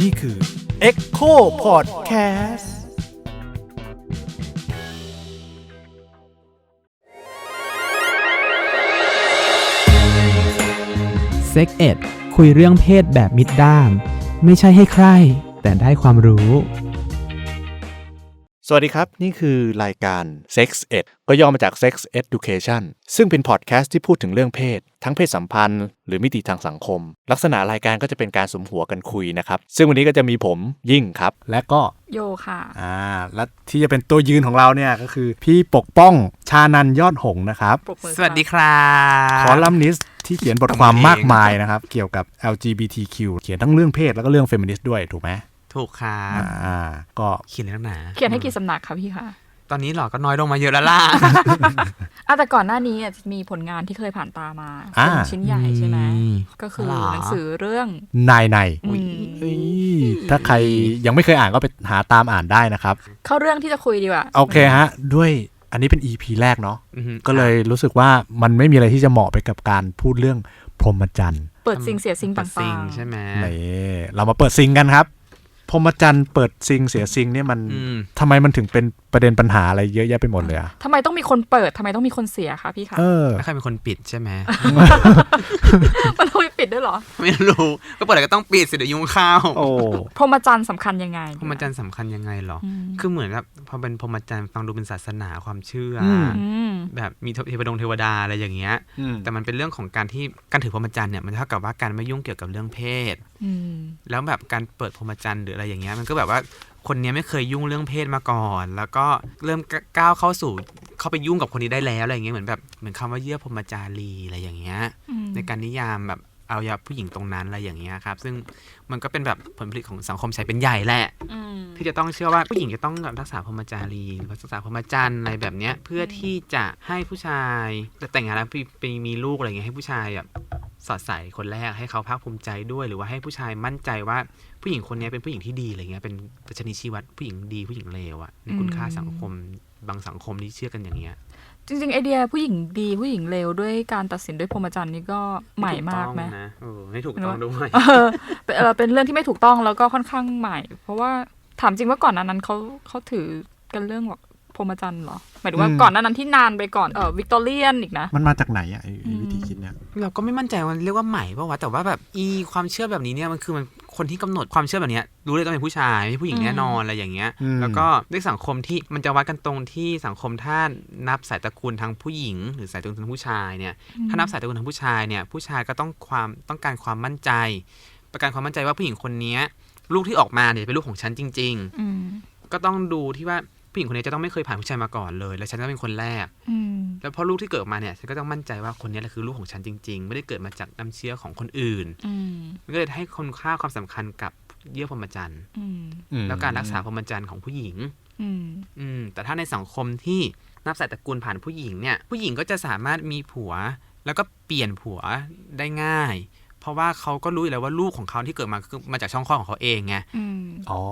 นี่คือ Echo Podcast Sex Ed คุยเรื่องเพศแบบมิดด้าม ไม่ใช่ให้ใคร แต่ได้ความรู้ วัสดีครับ นี่คือรายการ Sex Ed ก็ย่อมาจาก Sex Education ซึ่งเป็นพอดแคสต์ที่พูดถึงเรื่องเพศ ทั้งเพศสัมพันธ์ หรือมิติทางสังคม ลักษณะรายการก็จะเป็นการสมหัวกันคุยนะครับ ซึ่งวันนี้ก็จะมีผมยิ่งครับ และก็โยค่ะ อ่า และที่จะเป็นตัวยืนของเราเนี่ยก็คือพี่ปกป้องชานันยอดหงส์นะครับปรบมือสวัสดีครับคอลัมนิสต์ที่เขียนบทความมากมายนะครับ เกี่ยวกับ LGBTQ เขียนทั้งเรื่องเพศแล้วก็เรื่องเฟมินิสต์ด้วยถูกไหม ถูกครับอ่า ก็เขียนเลยนักหนาเขียนให้กี่สำนักคะพี่คะตอนนี้หลอก็น้อยลงมาเยอะแล้วล่ะอะแต่ก่อนหน้านี้อะจะมีผลงานที่เคยผ่านตามาอ่าเป็นชิ้นใหญ่ใช่ไหมอืมก็คือเหรอหนังสือเรื่องนายในอืมเอ้ยถ้าใครยังไม่เคยอ่านก็ไปหาตามอ่านได้นะครับ เข้าเรื่องที่จะคุยดีกว่าโอเคฮะ ด้วยอันนี้เป็น EP แรกเนาะอือฮึก็เลยรู้สึกว่ามันไม่มีอะไรที่จะเหมาะไปกับการพูดเรื่องพรหมจรรย์ เปิดซิงเสียซิงเปิดซิต่างงใช่ไหมนี่เรามาเปิดซิงกันครับ พรหมจรรย์เปิดซิงเสียซิงเนี่ยมันอืมทำไมมันถึงเป็นประเด็นปัญหาอะไรเยอะแยะไปหมดเลยอะๆทำไมต้องมีคนเปิดทำไมต้องมีคนเสียคะพี่คะเออแล้วใครเป็นคนปิดใช่ไหมมันต้องมีปิดด้วยเหรอ ไม่รู้ก็เปิดอะไรก็ต้องปิดสิเดี๋ยวยุงเข้าโอ้พรหมจรรย์สำคัญยังไง พรหมจรรย์สำคัญยังไงหรออืมคือเหมือนกับพอเป็นพรหมจรรย์ฟังดูเป็นศาสนาความเชื่ออมอืมแบบมีเทวดงเทวดาอะไรอย่างเงี้ยอืมแต่มันเป็นเรื่องของการที่การถือพรหมจรรย์เนี่ยมันเท่ากับว่าการไม่ยุ่งเกี่ยวกับเรื่องเพศอืมแล้วแบบการเปิดพรหมจรรย์หรืออะไรอย่างเงี้ยมันก็แบบว่าคนเนี้ยไม่เคยยุ่งเรื่องเพศมาก่อน แล้วก็เริ่มก้าวเข้าสู่เข้าไปยุ่งกับคนนี้ได้แล้วอะไรอย่างเงี้ยเหมือนแบบเหมือนคำว่าเยื่อพรหมจารีอะไรอย่างเงี้ยอืมในการนิยามแบบเอายาผู้หญิงตรงนั้นอะไรอย่างเงี้ยครับ ซึ่งมันก็เป็นแบบผลผลิตของสังคมชายเป็นใหญ่แหละอืมที่จะต้องเชื่อว่าผู้หญิงจะต้องรักษาพรหมจารีหรือว่ารักษาพรหมจรรย์อะไรแบบเนี้ยเพื่อที่จะให้ผู้ชายแต่แต่งงานแล้วไปไปมีลูกอะไรเงี้ยให้ผู้ชายแบบ สอดใส่คนแรกให้เขาภาคภูมิใจด้วย หรือว่าให้ผู้ชายมั่นใจว่าผู้หญิงคนเนี้ยเป็นผู้หญิงที่ดีอะไรเงี้ยเป็นประชนีชี้วัดผู้หญิงดีผู้หญิงเลวอะในคุณค่าสังคมบางสังคมที่เชื่อกันอย่างเงี้ยจริงๆไอเดียผู้หญิงดีผู้หญิงเลวด้วยการตัดสินด้วยพรหมจรรย์นี่ก็ใหม่มากไหมนะเออไม่ถูกต้องด้วยเออเป็นเออเป็นเรื่องที่ไม่ถูกต้องแล้วก็ค่อนข้างใหม่ เพราะว่าถามจริงว่าก่อนหนานั้นเขาเขาถือกันเรื่องแบบพ รหมจรรย์เหรอ หมายถึงว่าอืมก่อนหนานั้นที่นานไปก่อนเออวิกตอเรียนอีกนะ มันมาจากไหนอะไอ้ไอ้วิธีคิดเนี่ยเราก็ไม่มั่นใจว่าเรียกว่าใหม่ป่าวะแต่ว่าแบบอีความเชื่อแบบนี้เนี่ยมันคือมันคนที่กำหนดความเชื่อแบบเนี้ยรู้เลยต้องเป็นผู้ชายไม่ใช่ผู้หญิงแน่นอนอะไรอย่างเงี้ยอืมแล้วก็ด้วยสังคมที่มันจะวัดกันตรงที่สังคมถ้านับสายตระกูลทางผู้หญิง หรือสายตระกูลทางผู้ชายเนี่ยถ้านับสายตระกูลทางผู้ชายเนี่ยผู้ชายก็ต้องความต้องการความมั่นใจ ประกันความมั่นใจว่าผู้หญิงคนเนี้ยลูกที่ออกมาเนี่ยเป็นลูกของฉันจริงอืมๆก็ต้องดูที่ว่า ผู้หญิงคนนี้จะต้องไม่เคยผ่านผู้ชายมาก่อนเลย และฉันจะเป็นคนแรกอืมแล้วพอลูกที่เกิดออกมาเนี่ยฉันก็ต้องมั่นใจว่าคนนี้แหละคือลูกของฉันจริง ๆ ไม่ได้เกิดมาจากน้ำเชื้อของคนอื่นอืมมันก็เลยให้คุณค่าความสำคัญกับเยื่อพรหมจรรย์อืมอืมแล้วการรักษาพรหมจรรย์ของผู้หญิงอืมอืมแต่ถ้าในสังคมที่นับสายตระกูลผ่านผู้หญิงเนี่ย ผู้หญิงก็จะสามารถมีผัว แล้วก็เปลี่ยนผัวได้ง่าย เพราะว่าเขาก็รู้อยู่แล้วว่าลูกของเขาที่เกิดมาคือมาจากช่องคลอดของเขาเองไงอืมอ๋อ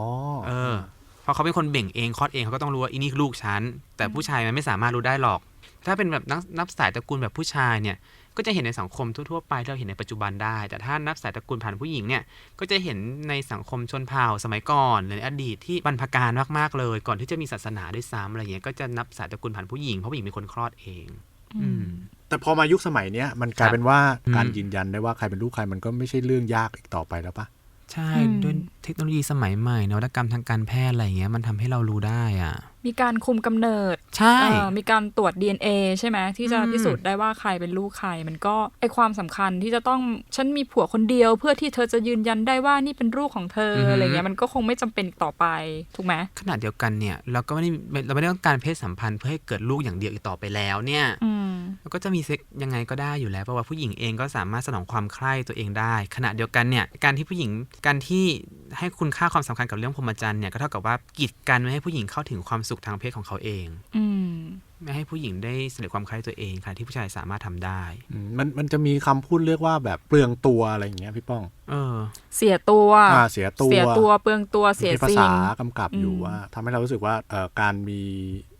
เออเพ ราะเขาเป็นคนเบ่งเองคลอดเองเขาก็ต้องรู้ว่าอีนี่คือลูกฉันแต่ผู้ชายมันไม่สามารถรู้ได้หรอก ถ้าเป็นแบบนับนับสายตระกูลแบบผู้ชายเนี่ยก็จะเห็นในสังคมทั่วๆไปที่เราเห็นในปัจจุบันได้ แต่ถ้านับสายตระกูลผ่านผู้หญิงเนี่ยก็จะเห็นในสังคมชนเผ่าสมัยก่อนหรือในอดีตที่บรรพการมากๆเลย ก่อนที่จะมีศาสนาด้วยซ้ำอะไรเงี้ยก็จะนับสายตระกูลผ่านผู้หญิงเพราะผู้หญิงเป็นคนคลอดเองอืมแต่พอมายุคสมัยเนี้ยมันกลายครับเป็นว่าอืมการยืนยันได้ว่าใครเป็นลูกใครมันก็ไม่ใช่เรื่องยากอีกต่อไปแล้วปะ ใช่ด้วยเทคโนโลยีสมัยใหม่นวัตกรรมทางการแพทย์อะไรเงี้ยมันทำให้เรารู้ได้อะ มีการคุมกำเนิดใช่เอ่อมีการตรวจ DNA ใช่ไหมที่จะอืมพิสูจน์ได้ว่าใครเป็นลูกใคร มันก็ไอความสำคัญที่จะต้องฉันมีผัวคนเดียวเพื่อที่เธอจะยืนยันได้ว่านี่เป็นลูกของเธออะไรเงี้ยมันก็คงไม่จำเป็นอีกต่อไปถูกไหมขนาดเดียวกันเนี่ยเราก็ไม่ได้เราไม่ได้ต้องการเพศสัมพันธ์เพื่อให้เกิดลูกอย่างเดียวอีกต่อไปแล้วเนี่ยอืมมันก็จะมีเซ็กยังไงก็ได้อยู่แล้วเพราะว่าผู้หญิงเองก็สามารถสนองความใคร่ตัวเองได้ ขณะเดียวกันเนี่ยการที่ผู้หญิงการที่ให้คุณค่าความสำคัญกับเรื่องพรหมจรรย์เนี่ยก็เท่ากับว่ากีดกันไม่ให้ผู้หญิงเข้าถึงความสุขทางเพศของเขาเองอืมไม่ให้ผู้หญิงได้เสด็จความใคร่ตัวเองค่ะ ที่ผู้ชายสามารถทำได้อืมมันมันจะมีคำพูดเรียกว่าแบบเปลืองตัวอะไรอย่างเงี้ยพี่ป้อง เออ เสียตัวอ่าเสียตัวเสียตัวเปลืองตัวเสียมีภาสิ่ษางกำกับอยู่อืมว่าทำให้เรารู้สึกว่าเอ่อการมี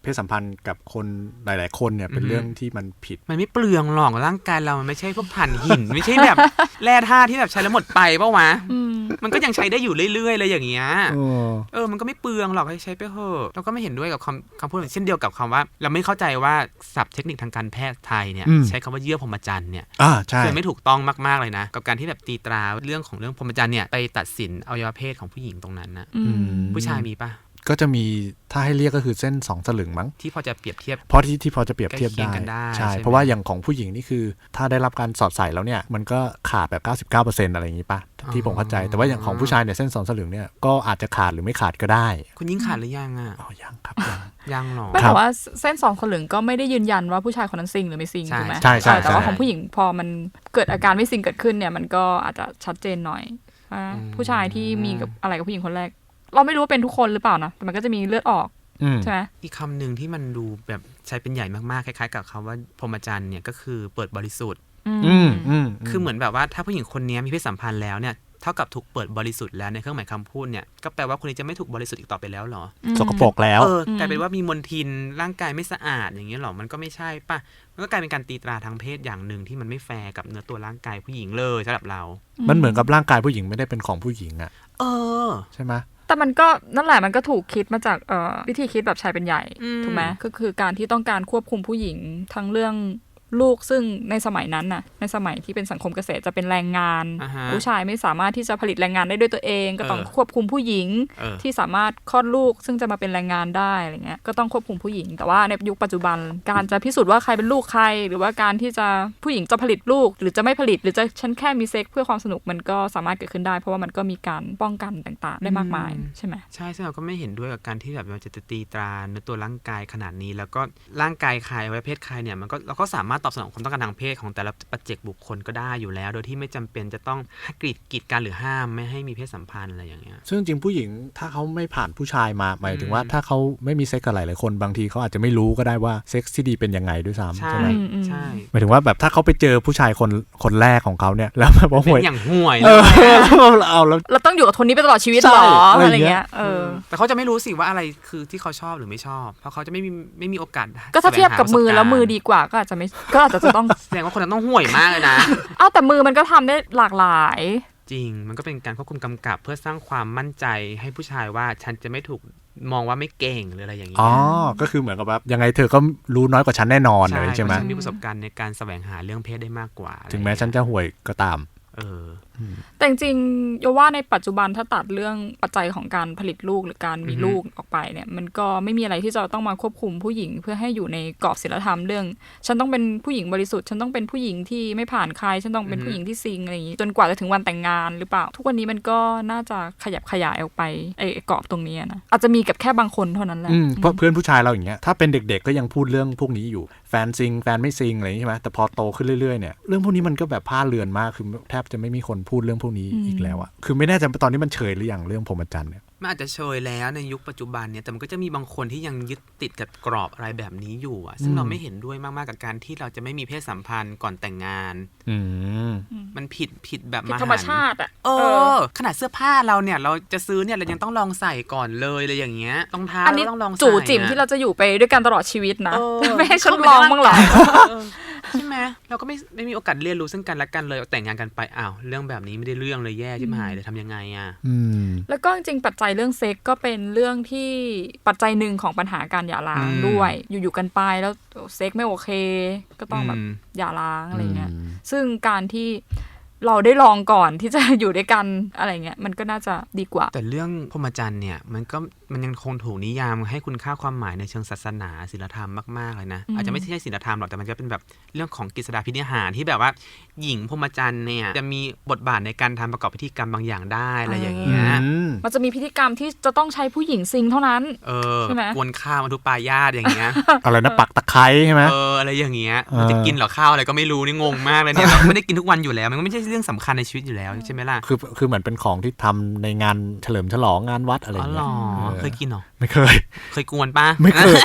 เพศสัมพันธ์กับคนหลาย ๆ คนเนี่ยเป็นอือฮึเรื่องที่มันผิด มันไม่เปลืองหรอกร่างกายเรามันไม่ใช่พวกถ่านหิน ไม่ใช่แบบแร่ธาตุที่แบบใช้แล้วหมดไปปะวะอื มมันก็ยังใช้ได้อยู่เรื่อยๆเลยอย่างเงี้ยเออเออมันก็ไม่เปลืองหรอกให้ใช้ไปเถอะเราก็ไม่เห็นด้วยกับคำคำพูดเช่นเดียวกับคำว่า เราไม่เข้าใจว่าศัพท์เทคนิคทางการแพทย์ไทยเนี่ยอืมใช้คำว่าเยื่อพรหมจรรย์เนี่ยอ่าใช่คือไม่ถูกต้องมากๆเลยนะ กับการที่แบบตีตราเรื่องของเรื่องพรหมจรรย์เนี่ยไปตัดสินอวัยวะเพศของผู้หญิงตรงนั้นนะอือืมมผู้ชายมีปะ ก็จะมีถ้าให้เรียกก็คือเส้นสองสลึงมั้งที่พอจะเปรียบเทียบเพราะที่ที่พอจะเปรียบเทียบใกล้ได้เคียงกันได้ใช่ใช่ไหมเพราะว่าอย่างของผู้หญิงนี่คือ ถ้าได้รับการสอดใส่แล้วเนี่ยมันก็ขาดแบบ 99%อะไรอย่างนี้ป่ะที่ผมเข้าใจแต่ว่าอย่างของผู้ชายเนี่ยเส้นสองสลึงเนี่ยก็อาจจะขาดหรือไม่ขาดก็ได้ คุณยิ่งขาดหรือยังอะอ๋อยังครับยังยังหรอไม่ครัแต่บว่าเส้นสองคนเหลืองก็ไม่ได้ยืนยันว่าผู้ชายคนนั้นซิงหรือไม่ซิงใช่ถูกไหมใช่ใช่แต่ว่าใช่ของผู้หญิงพอมันเกิดอาการไม่ซิงเกิดขึ้นเนี่ยมันก็อาจจะชัดเจนหน่อยว่าผู้ชายที่มีกับอะไรกับผู้หญิงคนแรก เราไม่รู้ว่าเป็นทุกคนหรือเปล่านะแต่มันก็จะมีเลือดออกอืมใช่ไหมอีกคำหนึ่งที่มันดูแบบใช้เป็นใหญ่มากๆคล้ายๆ กับคำว่าพรหมจรรย์เนี่ยก็คือเปิดบริสุทธิ์อืมอืมคือเหมือนแบบว่าถ้าผู้หญิงคนนี้มีเพศสัมพันธ์แล้วเนี่ยเท่ากับถูกเปิดบริสุทธิ์แล้วในเครื่องหมายคำพูดเนี่ยก็แปลว่าคนนี้จะไม่ถูกบริสุทธิ์อีกต่อไปแล้วเหรอสกปรกแล้วเออกลายเป็นว่ามีมลทินร่างกายไม่สะอาดอย่างเงี้ยเหรอมันก็ไม่ใช่ป่ะมันก็กลายเป็นการตีตราทางเพศอย่างหนึ่งที่มันไม่แฟร์กับเนื้อตัวร่างกายผู้หญิงเลยสำหรับเรา มันเหมือนกับร่างกายผู้หญิงไม่ได้เป็นของผู้หญิงอะเออ ใช่ไหม แต่มันก็นั่นแหละมันก็ถูกคิดมาจากเอ่อวิธีคิดแบบชายเป็นใหญ่อืมถูกไหมก็คือการที่ต้องการควบคุมผู้หญิงทั้งเรื่อง ลูกซึ่งในสมัยนั้นน่ะ ในสมัยที่เป็นสังคมเกษตรจะเป็นแรงงานอ่าฮะผู้ชายไม่สามารถที่จะผลิตแรงงานได้ด้วยตัวเอง ก็ต้องเออควบคุมผู้หญิงเออที่สามารถคลอดลูก ซึ่งจะมาเป็นแรงงานได้อะไรเงี้ยก็ต้องควบคุมผู้หญิง แต่ว่าในยุคปัจจุบันการจะพิสูจน์ว่าใครเป็นลูกใคร หรือว่าการที่จะผู้หญิงจะผลิตลูก หรือจะไม่ผลิตหรือจะฉันแค่มีเซ็กเพื่อความสนุกมันก็สามารถเกิดขึ้นได้ เพราะว่ามันก็มีการป้องกันต่างๆ ได้มากมายใช่ไหมใช่ซึ่งเราก็ไม่เห็นด้วยกับการที่แบบมันจะตีตราในตัวร่างกายขนาดนี้ แล้วก็ร่างกายใครประเภทใครเนี่ยมันก็เราก็สามารถตอบสนองความต้องการทางเพศของแต่ละปัจเจกบุคคลก็ได้อยู่แล้ว โดยที่ไม่จำเป็นจะต้องกรีดกีดกันหรือห้ามไม่ให้มีเพศสัมพันธ์อะไรอย่างเงี้ยซึ่งจริงผู้หญิงถ้าเขาไม่ผ่านผู้ชายมาหมายถึงว่าอืมถ้าเขาไม่มีเซ็กกับหลายๆคนบางทีเขาอาจจะไม่รู้ก็ได้ว่าเซ็กที่ดีเป็นยังไงด้วยซ้ำใช่ใช่ไหมอืมใช่หมายถึงว่าแบบถ้าเขาไปเจอผู้ชายคนคนแรกของเขาเนี่ยแล้วแบบว่าเป็ห่วยนอย่างห่วยเอเลยอเอาแล้วเราต้องอยู่กับคนนี้ไปตลอดชีวิตใช่เหรออะไรอะไรอย่างเงี้เงี้ยยเออแต่เขาจะไม่รู้สิว่าอะไรคือที่เขาชอบหรือไม่ชอบ เพราะเขาจะไม่มีไม่มีโอกาสก็ถ้าเทียบกับมือแล้วมือดีดีกว่าก็อาจจะไม่ก็อาจจะจะต้อง แสดงว่าคนนั้นต้องห่วยมากเลยนะ เอ้าแต่มือมันก็ทำได้หลากหลาย จริง มันก็เป็นการควบคุมกำกับเพื่อสร้างความมั่นใจให้ผู้ชายว่าฉันจะไม่ถูกมองว่าไม่เก่งหรืออะไรอย่างเงี้อ๋อยก็คือเหมือนกับแบบยังไงเธอก็รู้น้อยกว่าฉันแน่นอนเลยใช่ไหมพราะฉันมีประสบการณ์ในการแสวงหาเรื่องเพศได้มากกว่าถึงแม้ฉันจะห่วยก็ตาม เออแต่จริงๆโยว่าในปัจจุบันถ้าตัดเรื่องปัจจัยของการผลิตลูกหรือการมีอือฮึลูกออกไปเนี่ย มันก็ไม่มีอะไรที่จะต้องมาควบคุมผู้หญิงเพื่อให้อยู่ในกรอบศีลธรรมเรื่อง ฉันต้องเป็นผู้หญิงบริสุทธิ์ ฉันต้องเป็นผู้หญิงที่ไม่ผ่านใคร ฉันต้องเป็นผู้หญิงที่ซิงอะไรอย่างนี้ จนกว่าจะถึงวันแต่งงานหรือเปล่า ทุกวันนี้มันก็น่าจะขยับขยายออกไปไอ้ไอ้กรอบตรงนี้นะอาจจะมีกับแค่บางคนเท่านั้นแหละอืมเพราะเพื่อนผู้ชายเราอย่างเงี้ยถ้าเป็นเด็ก ๆ ก็ยังพูดเรื่องพวกนี้อยู่แฟนซิงแฟนไม่ซิงอะไรอย่างงี้ใช่ไหมแต่พอโตขึ้นเรื่อยๆเนี่ยเรื่องพวกนี้มันก็แบบผ้าเลือนมากคือแทบจะไม่มีคนพูดเรื่องพวกนี้อีกแล้วอะคือไม่แน่ใจว่าตอนนี้มันเฉยหรือยังเรื่องพรหมจรรย์เนี่ย มันอาจจะเชยแล้วในยุคปัจจุบันเนี่ยแต่มันก็จะมีบางคนที่ยังยึดติดกับกรอบอะไรแบบนี้อยู่อะซึ่งอืมเราไม่เห็นด้วยมากๆกับการที่เราจะไม่มีเพศสัมพันธ์ก่อนแต่งงานอืมมันผิดผิดแบบผิดมหันต์ธรรมชาติอะเออ ขนาดเสื้อผ้าเราเนี่ย เราจะซื้อเนี่ยเรายังต้องลองใส่ก่อนเลยเลยอย่างเงี้ยรองเท้าอันนี้เราต้องลองใส่จู่จิ๋มอะที่เราจะอยู่ไปด้วยกันตลอดชีวิตนะเออไม่ให้ฉันลองบ้างเหรอเออใช่ไหมเราก็ไม่ไม่มีโอกาสเรียนรู้ซึ่งกันและกันเลยแต่งงานกันไปอ้าวเรื่องแบบนี้ไม่ได้เรื่องเลยแย่ชิบหายเลยทำยังไงอะอืมแล้วก็จริงๆปัจจัยเรื่องเซ็กก็เป็นเรื่องที่ปัจจัยหนึ่งของปัญหาการหย่าร้างอืมด้วย อยู่ๆกันไปแล้วเซ็กไม่โอเค ก็ต้องแบบอืมหย่าร้างอะไรเงี้ยอืมซึ่งการที่เราได้ลองก่อนที่จะอยู่ด้วยกันอะไรเงี้ยมันก็น่าจะดีกว่า แต่เรื่องพรหมจรรย์เนี่ยมันก็ มันยังคงถูกนิยามให้คุณค่าความหมายในเชิงศาสนาศีลธรรมมากๆเลยนะอืมอาจจะไม่ใช่ศีลธรรมหรอกแต่มันจะเป็นแบบเรื่องของกฤษฎาพินิหารที่แบบว่า หญิงพรหมจรรย์เนี่ยจะมีบทบาทในการทำประกอบพิธีกรรมบางอย่างได้อะไรอย่างเงี้ยอืมมันจะมีพิธีกรรมที่จะต้องใช้ผู้หญิงซิงเท่านั้นเออใช่ไหมกวนข้าวมาทุปปายาตอย่างเงี้ยอะไรนะปักตะไคร้ใช่ไหมเอออะไรอย่างเงี้ยเออมันจะกินเหรอข้าวอะไรก็ไม่รู้นี่งงมากเลยเนี่ยเราไม่ได้กินทุกวันอยู่แล้ว มันก็ไม่ใช่เรื่องสำคัญในชีวิตอยู่แล้วใช่ไหมล่ะคือคือเหมือนเป็นของที่ทำในงานเฉลิมฉลองงานวัดอะไรออ๋อย่างเหรเงี้อยเออเคยกินเหรอ ไม่เคย เคยกวนปะไม่เคย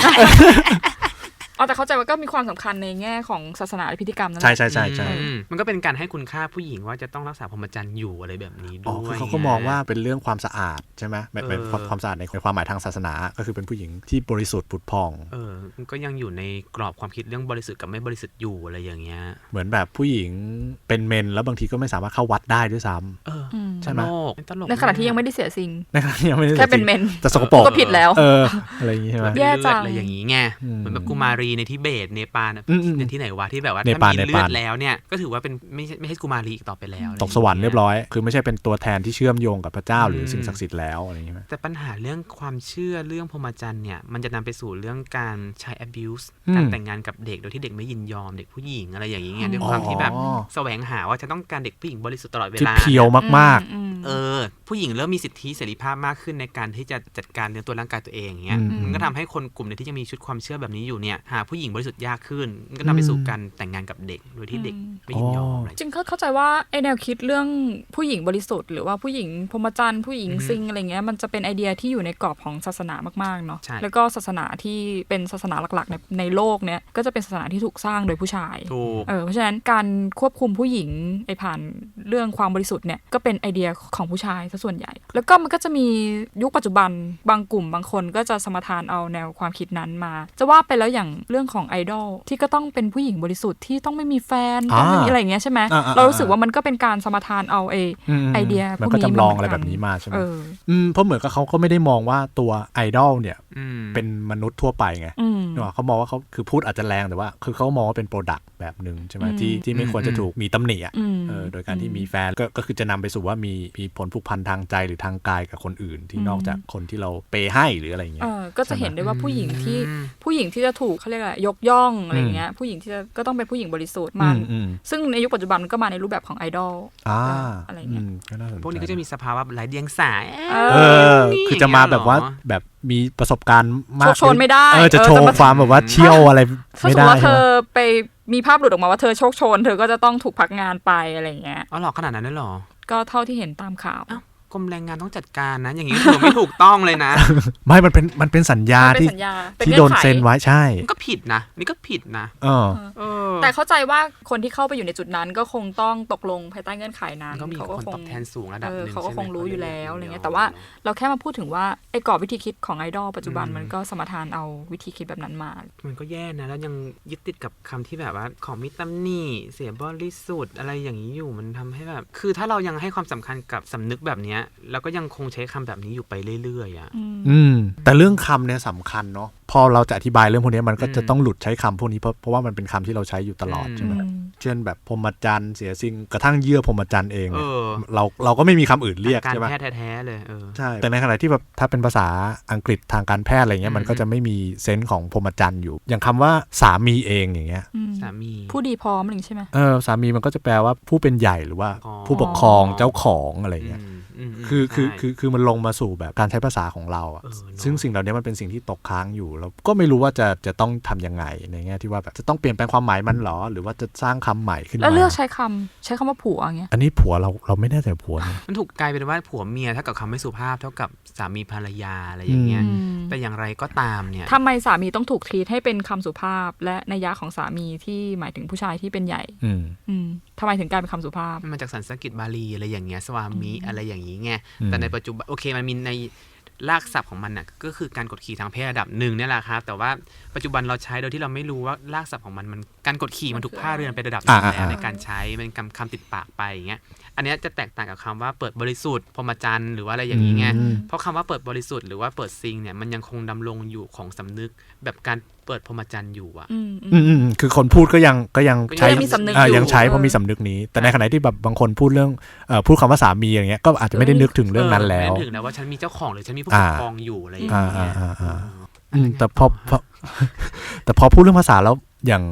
อ๋อแต่เข้าใจว่าก็มีความสำคัญในแง่ของศาสนาและพิธีกรรมนั่นแหใช่ละใช่ใช่ใช่อืมมันก็เป็นการให้คุณค่าผู้หญิงว่าจะต้องรักษาพรหมจรรย์อยู่อะไรแบบนี้อ๋อด้วยคือเขาก็มองว่าเป็นเรื่องความสะอาดใช่ไหมหมายหมายเออความความสะอาดในในความหมายทางศาสนา ก็คือเป็นผู้หญิงที่บริสุทธิ์ผุดพอง เออมันก็ยังอยู่ในกรอบความคิดเรื่องบริสุทธิ์กับไม่บริสุทธิ์อยู่อะไรอย่างเงี้ย เหมือนแบบผู้หญิงเป็นเมนแล้วบางทีก็ไม่สามารถเข้าวัดได้ด้วยซ้ำเอออืมใช่ไหมตลกตลกในขณะที่ยังไม่ได้เสียสิ่งในขณะที่ยังไม่ได้แค่เป็นเมนแต่สกปรกก็ผิดแล้วเอออะไรอย่างงี้ใช่ไหมแย่จังเลือดอะไรอย่างนี้ไงอืมเหมือนแบบกุมารีในทิเบตเนปาลน่ะอืมอืมที่ที่ไหนวะที่แบบว่าเนถ้าปาลมีเนเลืปาอลดแล้วเนี่ยก็ถือว่าเป็นไม่ใช่ไม่ใช่กุมารีอีกต่อไปแล้วตกสวรรค์เรียบอร้อย คือไม่ใช่เป็นตัวแทนที่เชื่อมโยงกับพระเจ้าหรือสิ่งศักดิ์สิทธิ์แล้วอะไรอย่างเงี้ยแต่ปัญหาเรื่องความเชื่อเรื่องพรหมจรรย์เนี่ยมันจะนำไปสู่เรื่องการใช้ abuse อืมการแต่งงานกับเด็กโดยที่เด็กไม่ยินยอมเด็กผู้หญิงอะไรอย่างนี้ไงด้วยความที่แบบอ๋อแสวงหาว่าจะต้องการเด็กผู้หญิงบริสุทธิ์ตลอดเวที่ลาเพียวมากอืมเออ ผู้หญิงเริ่มมีสิทธิเสรีภาพมากขึ้นในการที่จะจัดการเรื่องตัวร่างกายตัวเองอย่างเงี้ยอืมมันก็ทำให้คนกลุ่มเนี่ยที่ยังมีชุดความเชื่อแบบนี้อยู่เนี่ยหาผู้หญิงบริสุทธิ์ยากขึ้นมันก็นำไปสู่การแต่งงานกับเด็กโดยที่เด็กไม่ยินยอมอะไรจริงๆเข้าใจว่าไอแนวคิดเรื่องผู้หญิงบริสุทธิ์หรือว่าผู้หญิงพรหมจรรย์ผู้หญิงอือฮึซิงอะไรเงี้ยมันจะเป็นไอเดียที่อยู่ในกรอบของศาสนามากๆเนาะใช่แล้วก็ศาสนาที่เป็นศาสนาหลักๆในในโลกเนี้ยก็จะเป็นศาสนาที่ถูกสร้างโดยผู้ชายถูกเออเพราะฉะนั้นการควบคุมผู้หญิงไอผ่านเรื่องความบริสุทธิ์เนี่ยก็เป็นไอเดียของผู้ชายซะส่วนใหญ่ แล้วก็มันก็จะมียุคปัจจุบันบางกลุ่มบางคนก็จะสมทานเอาแนวความคิดนั้นมา จะว่าไปแล้วอย่างเรื่องของไอดอลที่ก็ต้องเป็นผู้หญิงบริสุทธิ์ที่ต้องไม่มีแฟนต้องไม่มีอะไรอย่างเงี้ยใช่ไหมอ่าๆๆเรารู้สึกว่ามันก็เป็นการสมทานเอาไอๆมไอเดียมันพวกก็นี้จำลองมาเหมือนอะไรกันแบบนี้มาใช่ไหมเอออืมเพราะเหมือนกับเขาก็ไม่ได้มองว่าตัวไอดอลเนี่ยอืมเป็นมนุษย์ทั่วไปไงอืมนึกออกเขามองว่าเขาคือพูดอาจจะแรงแต่ว่า คือเขามองว่าเป็นโปรดักต์แบบหนึ่งใช่ไหมอืมที่ที่ไม่ควรจะถูกมีตำหนิอะอืมเออโดยการที่มีแฟนก็ก็คือจะนำไปสู่ว่ามีมีผลผูกพันทางใจหรือทางกายกับคนอื่น ที่อืมนอกจากคนที่เราเปย์ให้หรืออะไรอย่างเงี้เอยอก็จะเห็นได้ว่าผู้หญิงที่อืมผู้หญิงที่จะถูกเขาเรียกอะไรยกย่องอะไรอย่างเงี้ยผู้หญิงที่จะก็ต้องเป็นผู้หญิงบริสุทธิ์มันอืมอืมซึ่งในยุคปัจจุบันมันก็มาในรูปแบบของไอดอลอ่าอะไรเงี้ยมก็น่าสนใจพวกนี้ก็จะมีสภาวะไร้เดียงสาเอเออนี่คือจะมาแบบว่าอย่งเงี้ยเหรอแบบมีประสบการณ์มากโชว์โชนไม่ได้เออจะเออโชว์แต่มันความแบบว่าเชี่ยวอะไรถ้าไม่สมมได้ติว่าเธใช่ไหมอไปมีภาพหลุดออกมาว่าเธอโชคโชน เธอก็จะต้องถูกพักงานไปอะไรเงี้ยอ๋อหรอขนาดนั้นเลยเหรอก็เท่าที่เห็นตามข่าวอ้าวก รมแรงงานต้องจัดการนะ อย่างนี้ถือว่าไม่ถูกต้องเลยนะ ไม่มันเป็นมันเป็นสัญญามันเป็นที่สัญญาเป็ที่งื่โดอนไขเซ็นไว้ใช่มันก็ผิดนะนี่ก็ผิดนะเออเออแต่เข้าใจว่าคนที่เข้าไปอยู่ในจุดนั้นก็คงต้องตกลงภายใต้เงื่อนไขนั้มันนก็มีเขาคก็นคตงอบแทนสูงระดับเอหอนึ่งเขาก็ใช่คไหมงรู้อยู่แล้วอะไรเงี้ยดี๋แต่ว่าเราแค่มาพูดถึงว่าไอ้กรอบวิธีคิดของไอดอลปัจจุบันมันก็สมทานเอาวิธีคิดแบบนั้นมา มันก็แย่นะแล้วยังยึดติดกับคำที่แบบว่าของมิตำหนี่เสียบริสุทธิ์อะไรอย่างนี้อยู่มันทำให้แบบ คือถ้าเรายังให้ความสำคัญกับสำนึกแบบเนี้ยเราก็ยังคงใช้คำแบบนี้อยู่ไปเรื่อยๆอะอืม แต่เรื่องคำเนี่ยสำคัญเนาะพอเราจะอธิบายเรื่องพวกนี้มันก็จะอืมต้องหลุดใช้คำพวกนี้เพราะเพราะว่ามันเป็นคำที่เราใช้อยู่ตลอดอืมใช่ไหมอืมเช่นแบบพรหมจรรย์เสียสิ่งกระทั่งเยื่อพรหมจรรย์เองเอเนี่ยอเราเราก็ไม่มีคำอื่นเรียกการใช่ไหมแพทย์แท้ๆเลยเออใช่แต่ในขณะที่แบบถ้าเป็นภาษาอังกฤษทางการแพทย์อะไรเงี้ยอืมมันก็จะไม่มีเซนส์ของพรหมจรรย์อยู่ อย่างคำว่าสามีเองอย่างเงี้ยอืมสามีผู้ดีพร้อมอะไรอย่างงี้ใช่ไหมเออสามีมันก็จะแปลว่าผู้เป็นใหญ่หรือว่าอ๋อผู้ปกครองเจ้าของอะไรเงี้ยมมม คือคือใช่คือคือมันลงมาสู่แบบการใช้ภาษาของเราอะเออเนอะซึ่งสิ่งเหล่านี้มันเป็นสิ่งที่ตกค้างอยู่แล้วก็ไม่รู้ว่าจะจะต้องทำยังไงในแง่ที่ว่าแบบจะต้องเปลี่ยนแปลงความหมายมันเหรอ หรือว่าจะสร้างคำใหม่ขึ้นมาแล้วเลือกใช้คำใช้คำว่าผัวอย่างเงี้ยอันนี้ผัวเราเราไม่แน่ใจผัวนะมันถูกกลายเป็นว่าผัวเมียเท่ากับคำไม่สุภาพเท่ากับสามีภรรยาอะไรอย่างเงี้ยอืมแต่อย่างไรก็ตามเนี่ยทำไมสามีต้องถูกทีทให้เป็นคำสุภาพ และนัยยะของสามีที่หมายถึงผู้ชายที่เป็นใหญ่ อืมอืมทำไมถึงกลายเป็นคำสุภาพมันมาจากสันสกฤตบาลีอะไรอย่างเงี้ยสวามีอะไรอย่างงี้ไงอืมแต่ในปัจจุบันโอเคมันมีในรากศัพท์ของมันน่ะก็คือการกดขี่ทางเพศระดับหนึ่งเนี่ยแหละครับแต่ว่าปัจจุบันเราใช้โดยที่เราไม่รู้ว่ารากศัพท์ของมันมัน การกดขี่มันถูกผ้าเรือนไประดับหนึ่งอ่าแล้วอ่าในการใช้เป็นคำคำติดปากไปอย่างเงี้ยอันเนี้ยจะแตกต่างกับคำว่าเปิดบริสุทธิ์พรหมจรรย์หรือว่าอะไรอย่างงี้ไงอืมเพราะคำว่าเปิดบริสุทธิ์หรือว่าเปิดซิงเนี่ยมันยังคงดำรงอยู่ของสำนึกแบบการเปิดพรหมจรรย์อยู่อะอืมอืมอืมอืมคือคนพูดก็ยังก็ยังใช้ก็ยังมีสำนึกอ่าอยู่ยังใช้เพราะเออมีสำนึกนี้ แต่ในขณะที่แบบบางคนพูดเรื่องเอ่อพูดคำว่าสามีอย่างเงี้ยก็อาจจะไม่ได้นึกถึงเรื่องนั้นแล้วไม่ถึงนะว่าฉันมีเจ้าของหรือฉันมีผู้ปอ่ากครองอยู่อะไรอย่างอ่าเงี้ยอ่าอ่าอืมแต่พอพอแต่พอพูดเรื่องภาษาแล้วอย่าง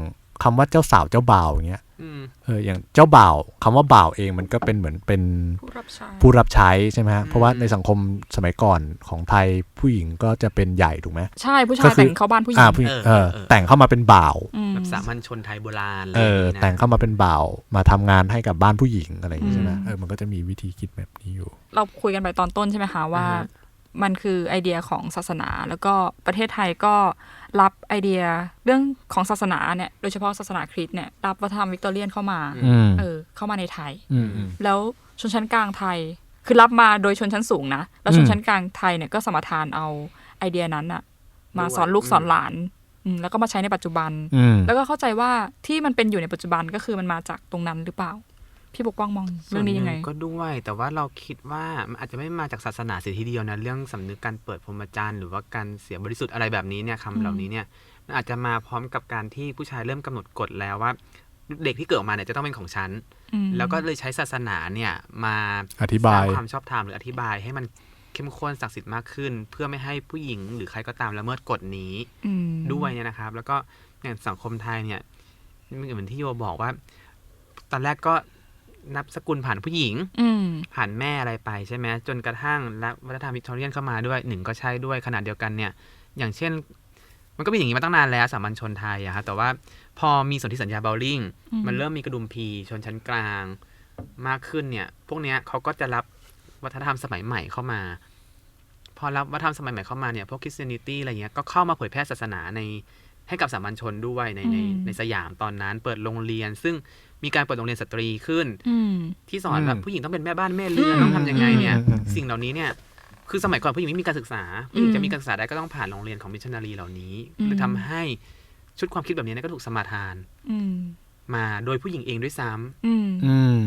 คำว่าเจ้าสาวเจ้าบ่าวอย่างเงี้ยอืมเอออย่างเจ้าบ่าวคำว่าบ่าวเองมันก็เป็นเหมือนเป็นผู้รับใช้ผู้รับใช้ใช่ไหมฮะอืมเพราะว่าในสังคมสมัยก่อนของไทยผู้หญิงก็จะเป็นใหญ่ถูกไหมใช่ผู้ก็ชายคือแต่งเข้าบ้านผู้หญิอ่างผู้หญิงเออแต่งเข้ามาเป็นบ่าวอืมแบบสามัญชนไทยโบราณอะไรเออย่างองี้นะแต่งเข้ามาเป็นบ่าวมาทำงานให้กับบ้านผู้หญิงอะไรอย่างงี้ใช่ไหมอืมเออมันก็จะมีวิธีคิดแบบนี้อยู่ เราคุยกันไปตอนต้นใช่ไหมคะว่า มันคือไอเดียของศาสนาแล้วก็ประเทศไทยก็ รับไอเดียเรื่องของศาสนาเนี่ยโดยเฉพาะศาสนาคริสต์เนี่ยรับวัฒนธรรมวิกตอเรียนเข้ามาอืมเออเข้ามาในไทยอืมอืมแล้วชนชั้นกลางไทย คือรับมาโดยชนชั้นสูงนะแล้วชอืนมชั้นกลางไทยเนี่ยก็สมทานเอาไอเดียนั้นอะมาด้วยสอนลูกอืมสอนหลานอืมแล้วก็มาใช้ในปัจจุบันอืมแล้วก็เข้าใจว่าที่มันเป็นอยู่ในปัจจุบันก็คือมันมาจากตรงนั้นหรือเปล่า พี่ปกป้องมองเรื่องนี้ยังไงส่วหก็ด้วยแต่ว่าเราคิดว่ามันอาจจะไม่มาจากศาสนาเสียทีเดียวนะเรื่องสำนึกการเปิดพรหมจรรย์หรือว่าการเสียบริสุทธิ์อะไรแบบนี้เนี่ยอืมคำเหล่านี้เนี่ยมันอาจจะมาพร้อมกับการที่ผู้ชายเริ่มกำหนดกฎแล้วว่า เด็กที่เกิดออกมาเนี่ยจะต้องเป็นของฉันอืมแล้วก็เลยใช้ศาสนาเนี่ยมาอธิบายสร้างความชอบธรรมหรืออธิบายให้มันเข้มข้นศักดิ์สิทธิ์มากขึ้น เพื่อไม่ให้ผู้หญิงหรือใครก็ตามละเมิดกฎนี้อืมด้วยเนี่ยนะครับ แล้วก็อย่างสังคมไทยเนี่ยเหมือนที่โยบอกว่า ตอนแรกก็ นับสกุลผ่านผู้หญิงอืมผ่านแม่อะไรไปใช่ไหมจนกระทั่งและวัฒนธรรมวิกตอเรียนเข้ามาด้วยหนึ่งก็ใช่ด้วยขนาดเดียวกันเนี่ย อย่างเช่น มันก็เป็นอย่างนี้มาตั้งนานแล้วสามัญชนไทยอะฮะแต่ว่าพอมีสนธิสัญญาเบลลิงอืมมันเริ่มมีกระดุมพีชนชั้นกลางมากขึ้นเนี่ย พวกเนี้ยเขาก็จะรับวัฒนธรรมสมัยใหม่เข้ามา พอรับวัฒนธรรมสมัยใหม่เข้ามาเนี่ยพวกคริสเตียนิตี้อะไรเงี้ยก็เข้ามาเผยแพร่ศาสนาในให้กับสามัญชนด้วยในในอืมในสยามตอนนั้น เปิดโรงเรียน ซึ่ง มีการเปิดโรงเรียนสตรีขึ้นอืมที่สอนอืมแบบผู้หญิงต้องเป็นแม่บ้านแม่เรือนอืมต้องทำยังไงเนี่ยอืมอืมอืมสิ่งเหล่านี้เนี่ย คือสมัยก่อนผู้หญิงไม่มีการศึกษาผู้หญิงอืมจะมีการศึกษาได้ก็ต้องผ่านโรงเรียนของมิชชันนารีเหล่านี้อืมเลยทำให้ชุดความคิดแบบนี้เนี่ยก็ถูกสมาทานอืมมาโดยผู้หญิงเองด้วยซ้ำอืมอืม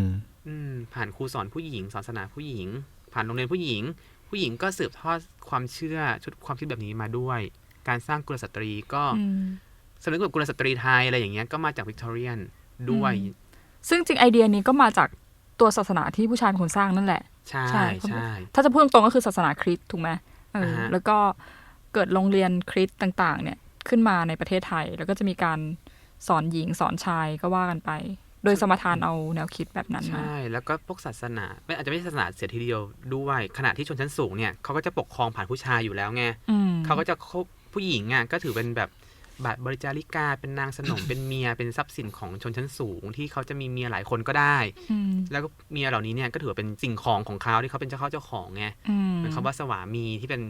อืมผ่านครูสอนผู้หญิงสอนศาสนาผู้หญิง ผ่านโรงเรียนผู้หญิง ผู้หญิงก็สืบทอดความเชื่อชุดความคิดแบบนี้มาด้วย การสร้างกุลสตรีก็อืมสำนึกแบบกุลสตรีไทยอะไรอย่างเงี้ยก็มาจากวิกตอเรียนด้วยอืม ซึ่งจริงไอเดียนี้ก็มาจากตัวศาสนาที่ผู้ชายเป็นคนสร้างนั่นแหละ ใช่ใช่ใช่ถ้าจะพูดตรงๆก็คือศาสนาคริสต์ถูกไหมเอออ่าฮะแล้วก็เกิดโรงเรียนคริสต์ต่างๆ เนี่ยขึ้นมาในประเทศไทย แล้วก็จะมีการสอนหญิงสอนชายก็ว่ากันไป โดยสมทานเอาแนวคิดแบบนั้นมาใช่ แล้วก็พวกศาสนา ไม่อาจจะไม่ใช่ศาสนาเสียทีเดียวด้วยขณะที่ชนชั้นสูงเนี่ยเขาก็จะปกครองผ่านผู้ชายอยู่แล้วไงอืมเขาก็จะคบผู้หญิงอะก็ถือเป็นแบบ บัตรบริจาริกาเป็นนางสนมเป็นเมียเป็นทรัพย์สินของชนชั้นสูง ที่เขาจะมีเมียหลายคนก็ได้อืมแล้วก็เมียเหล่านี้เนี่ยก็ถือว่าเป็นสิ่งของของเขาที่เขาเป็นเจ้าเข้าเจ้าของไงอืมเหมือนคำว่าสวามีที่เป็น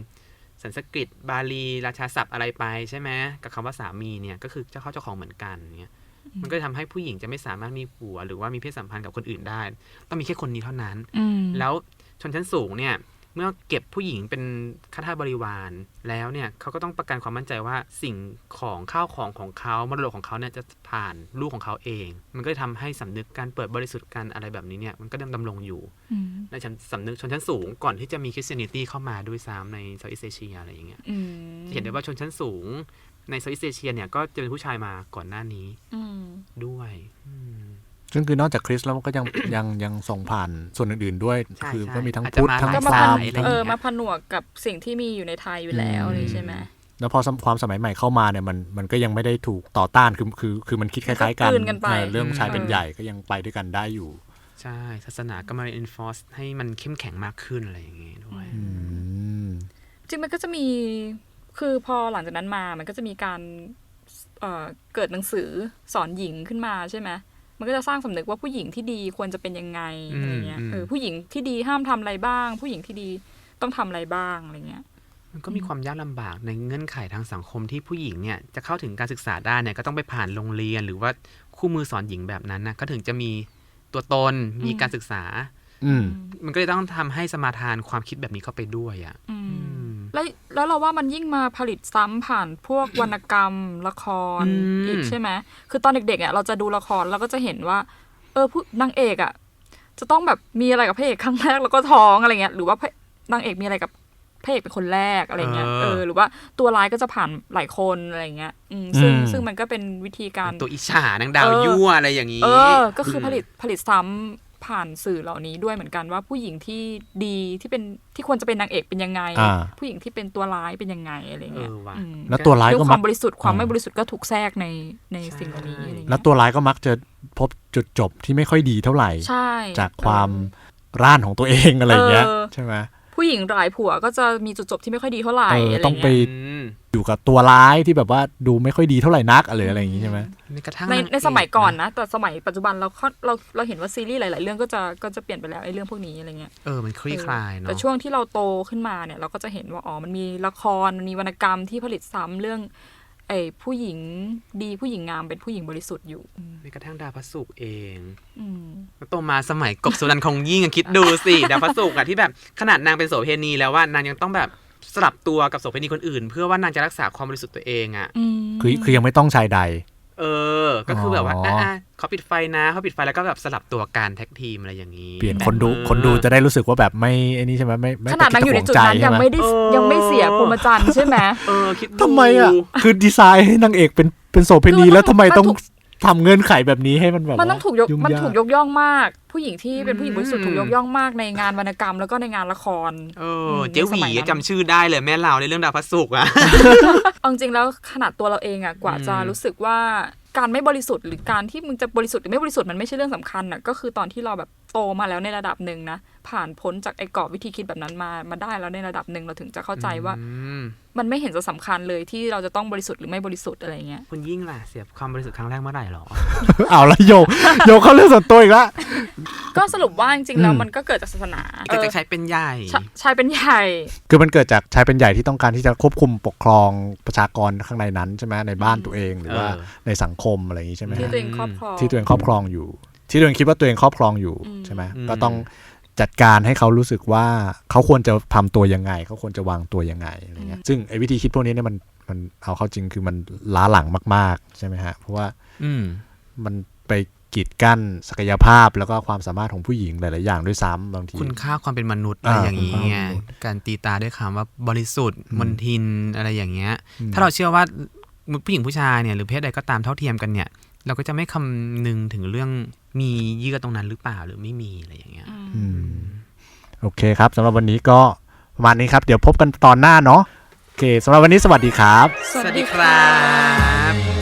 สันสกฤตบาลี ราชาศัพท์อะไรไปใช่ไหมกับคำว่าสามีเนี่ยก็คือเจ้าเข้าเจ้าของเหมือนกันเนี่ยมันก็จะทำให้ผู้หญิงจะไม่สามารถมีผัว หรือว่ามีเพศสัมพันธ์กับคนอื่นได้ ต้องมีแค่คนนี้เท่านั้นอืมแล้วชนชั้นสูงเนี่ย เมื่อเก็บผู้หญิงเป็นข้าทาสบริวารแล้วเนี่ยเขาก็ต้องประกันความมั่นใจว่าสิ่งของข้าวของของเขามรดกของเขาเนี่ยจะผ่านลูกของเขาเอง มันก็จะทำให้สำนึกการเปิดบริสุทธิ์กันอะไรแบบนี้เนี่ยมันก็ดำรงอยู่อืมในชั้นสำนึกชนชั้นสูงก่อนที่จะมีคริสเตียนิตี้เข้ามาด้วยซ้ำในเซาท์อีสเอเชียอะไรอย่างเงี้ยอืมจะเห็นได้ว่าชนชั้นสูงในเซาท์อีสเอเชียเนี่ยก็จะเป็นผู้ชายมาก่อนหน้านี้อืมด้วยอืม ซึ่งคือนอกจากคริสต์แล้วมันก็ยังยังยังส่งผ่านส่วนอื่นๆด้วยใช่คือใช่ก็มีทั้งอาจจะพุทธมาทั้งก็หลมาสพันพราหมณ์อะไรอย่างเอเงี้อยมาผนวกกับสิ่งที่มีอยู่ในไทยอยู่แล้วอืมเลยใช่ไหมแล้วพอสมความสมัยใหม่เข้ามาเนี่ยมันมันก็ยังไม่ได้ถูกต่อต้านคือคือคือมันคิดคล้ายๆกันมันก็กลืนกันไปเออเรื่องชายเป็นเออใหญ่ก็ยังไปด้วยกันได้อยู่ ใช่ ศาสนาก็มา enforce ให้มันเข้มแข็งมากขึ้นอะไรอย่างเงี้ยด้วยอืมจริงมันก็จะมีคือพอหลังจากนั้นมามันก็จะมีการเอ่อเกิดหนังสือสอนหญิงขึ้นมาใช่ไหม มันก็จะสร้างสำนึกว่าผู้หญิงที่ดีควรจะเป็นยังไงอืมอะไรเงี้ยอืมเออผู้หญิงที่ดีห้ามทำอะไรบ้าง ผู้หญิงที่ดีต้องทำอะไรบ้างอะไรเงี้ย มันก็มีความยากลำบากในเงื่อนไขทางสังคมที่ผู้หญิงเนี่ยจะเข้าถึงการศึกษาได้เนี่ยก็ต้องไปผ่านโรงเรียนหรือว่าคู่มือสอนหญิงแบบนั้นนะก็ถึงจะมีตัวตนมีการศึกษา อืมมันก็เลยต้องทำให้สมาทานความคิดแบบนี้เข้าไปด้วยอะอืมอืม แล้วแล้วเราว่ามันยิ่งมาผลิตซ้ำผ่านพวกวรรณกรรมละครอืมอีกใช่ไหมคือตอนเด็กๆอะเราจะดูละครเราก็จะเห็นว่า เออผู้นางเอกอะ จะต้องแบบมีอะไรกับพระเอกครั้งแรกแล้วก็ท้องอะไรเงี้ยหรือว่าพระนางเอกมีอะไรกับพระเอกเป็นคนแรกอะไรเงี้ยเออเออหรือว่าตัวร้ายก็จะผ่านหลายคนอะไรเงี้ยอืมซึ่งอืมซึ่งมันก็เป็นวิธีการตัวอิจฉานางดาวเออยั่วอะไรอย่างนี้เออ ก็คือผลิตผลิตซ้ำ ผ่านสื่อเหล่านี้ด้วยเหมือนกันว่าผู้หญิงที่ดีที่เป็นที่ควรจะเป็นนางเอกเป็นยังไง อ่า ผู้หญิงที่เป็นตัวร้ายเป็นยังไงอะไรเงี้ยเออว่ะ อืมแล้วตัวร้ายด้วยก็คมัวาก มบริสุทธิ์ความอ่าไม่บริสุทธิ์ก็ถูกแทรกในในใช่สิ่งเหล่านี้อะไรเงี้ยแล้วตัวร้ายก็มักจะพบจุดจบที่ไม่ค่อยดีเท่าไหร่ ใช่ จากความร่านของตัวเองอะไรอย่างเงี้ยเออ ใช่ไหมผู้หญิงหลายผัวก็จะมีจุดจบที่ไม่ค่อยดีเท่าไหร่เอออะไรต้องไปเงี้ย อืม อยู่กับตัวร้ายที่แบบว่าดูไม่ค่อยดีเท่าไหร่นักอะไรอะไรอย่างงี้ใช่ไหมในกระทั่งในางเอกในสมัยก่อนนะ แต่สมัยปัจจุบันเราก็เราเราเห็นว่าซีรีส์หลาย ๆ เรื่องก็จะก็จะเปลี่ยนไปแล้วไอ้เรื่องพวกนี้อะไรเงี้ยเออมันคลี่คลายเนาะแต่ช่วงที่เราโตขึ้นมาเนี่ย เราก็จะเห็นว่าอ๋อมันมีละครมันมีวรรณกรรมที่ผลิตซ้ำเรื่องไอ้ผู้หญิงดีผู้หญิงงามเป็นผู้หญิงบริสุทธิ์อยู่ในกระทั่งดาวพระศุกร์เองอืมโตมาสมัยกบสุนันท์คงยิ่งอะคิดดูสิ ดาวพระศุกร์อะที่แบบขนาดนางเป็นโสเพณีแล้วว่านางยังต้องแบบ สลับตัวกับโสเพณีคนอื่น เพื่อว่านางจะรักษาความบริสุทธิ์ตัวเองอะอืมคือคือยังไม่ต้องชายใด เออ ก็คือแบบว่าอ๋ออะๆเขาปิดไฟนะเขาปิดไฟแล้วก็แบบสลับตัวการแท็กทีมอะไรอย่างนี้เปลี่ยนคนดูเออคนดูจะได้รู้สึกว่าแบบไม่ไอ้นี่ใช่ไหมไม่ไม่ขนาดนางอยู่ในจุดนั้นตะกิดตะขวงใจยังใช่หไม่ได้เออยังไม่เสียพรหมจรรย์ใช่ไหม เออคิดดู ทำไมอะ คือดีไซน์ให้นางเอกเป็นเป็นโสเภณีคือมันแล้วทำไมมันต้องถูก ทำเงื่อนไขแบบนี้ให้มันแบบมันต้องถูกยกยุ่งมันยาถูกยกย่องมาก ผู้หญิงที่เป็นผู้หญิงบริสุทธิ์ถูกยกย่องมากในงานวรรณกรรมแล้วก็ในงานละครเออือมเจ๊หในสมัวียนั้นจำชื่อได้เลยแม่เราในเรื่องดาวพระศุกร์อะเอาจริงๆแล้วขนาดตัวเราเองอะกว่าจะอืมรู้สึกว่าการไม่บริสุทธิ์หรือการที่มึงจะบริสุทธิ์หรือไม่บริสุทธิ์มันไม่ใช่เรื่องสำคัญอะก็คือตอนที่เราแบบโตมาแล้วในระดับหนึ่งนะ ผ่านพ้นจากไอ้กรอบวิธีคิดแบบนั้นมามาได้แล้วในระดับหนึ่งเราถึงจะเข้าใจว่าอืมมันไม่เห็นจะสำคัญเลยที่เราจะต้องบริสุทธิ์หรือไม่บริสุทธิ์อะไรเงี้ยคุณยิ่งล่ะเสียความบริสุทธิ์ครั้งแรกเมื่อไหร่หรอเอาละโยกโยกเข้าเรื่องส่วนตัวอีกละก็สรุปว่าจริงๆแล้วอืมมันก็เกิดจากศาสนาเกิดจากเออใช้เป็นใหญ่ชาชายเป็นใหญ่ คือมันเกิดจากชายเป็นใหญ่ที่ต้องการที่จะควบคุมปกครองประชากรข้างในนั้นใช่ไหมในบ้านตัวเองหรือว่าเออในสังคมอะไรอย่างนี้ใช่ไหมที่ฮะตัวเองครอบครองที่ตัวเองครอบครองอยู่ที่ตัวเองคิดว่าตัวเองครอบครองอยู่อืมใช่ไหมอืมก็ต้อง จัดการให้เขารู้สึกว่าเขาควรจะทำตัวยังไง เขาควรจะวางตัวยังไงอะไรเงี้ยซึ่งไอ้วิธีคิดพวกนี้เนี่ยมันมันเอาเข้าจริงคือมันล้าหลังมาก ๆ ใช่ไหมฮะ เพราะว่าอืมมันไปกีดกั้นศักยภาพแล้วก็ความสามารถของผู้หญิงหลาย ๆ อย่างด้วยซ้ำบางที คุณค่าความเป็นมนุษย์อะไรอ่าอย่างนี้คุณค่าไงความเป็นมนุษย์การตีตาด้วยคำว่าบริสุทธิ์อืมมนทินอะไรอย่างเงี้ยอืมถ้าเราเชื่อว่าผู้หญิงผู้ชายเนี่ยหรือเพศใดก็ตามเท่าเทียมกันเนี่ย เราก็จะไม่คำนึงถึงเรื่อง มีเยื่อตรงนั้นหรือเปล่าหรือไม่มีอะไรอย่างเงี้ยอืมโอเคครับสำหรับวันนี้ก็ประมาณนี้ครับ เดี๋ยวพบกันตอนหน้าเนาะโอเคสำหรับวันนี้สวัสดีครับ สวัสดีครับบ